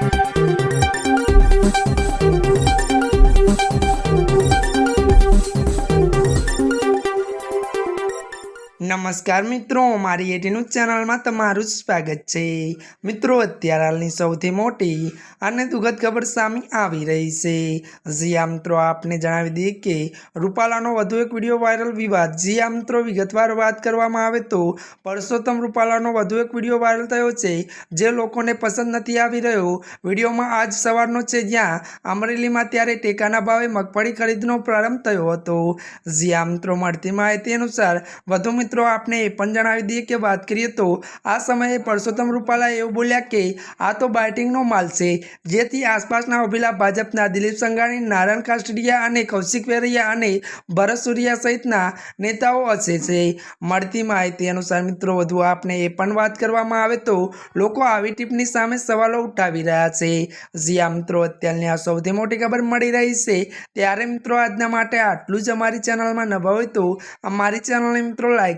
Thank you. નમસ્કાર મિત્રો, મારી એટીનું ચેનલમાં તમારું સ્વાગત છે. મિત્રો, અત્યારે હાલની સૌથી મોટી અને દુઃખદ ખબર સામે આવી રહી છે. જી આ મિત્રો, આપને જણાવી દઈએ કે રૂપાલાનો વધુ એક વીડિયો વાયરલ વિવાદ. જી આ મિત્રો, વિગતવાર વાત કરવામાં આવે તો પરસોત્તમ રૂપાલાનો વધુ એક વીડિયો વાયરલ થયો છે, જે લોકોને પસંદ નથી આવી રહ્યો. વિડીયોમાં આજ સવારનો છે, જ્યાં અમરેલીમાં ત્યારે ટેકાના ભાવે મગફળી ખરીદનો પ્રારંભ થયો હતો. જી આ મિત્રો, મળતી માહિતી અનુસાર વધુ મિત્રો, આપને એ પણ જણાવી દઈએ કે વાત કરીએ તો આ સમયે પરસોત્તમ રૂપાલા એવું બોલ્યા કે આ તો બાઇટિંગનો માલ છે. જેથી આસપાસના ઉભેલા ભાજપના દિલીપ સંઘાણી, નારાયણ કાસ્ટડિયા અને કૌશિક વેરૈયા અને ભરત સુરિયા સહિતના નેતાઓ હશે છે. મળતી માહિતી અનુસાર મિત્રો, વધુ આપને એ પણ વાત કરવામાં આવે તો લોકો આવી ટીપની સામે સવાલો ઉઠાવી રહ્યા છે. જી આ મિત્રો, અત્યારની આ સૌથી મોટી ખબર મળી રહી છે. ત્યારે મિત્રો, આજના માટે આટલું જ અમારી ચેનલમાં નવા હોય તો અમારી ચેનલને મિત્રો લાઈક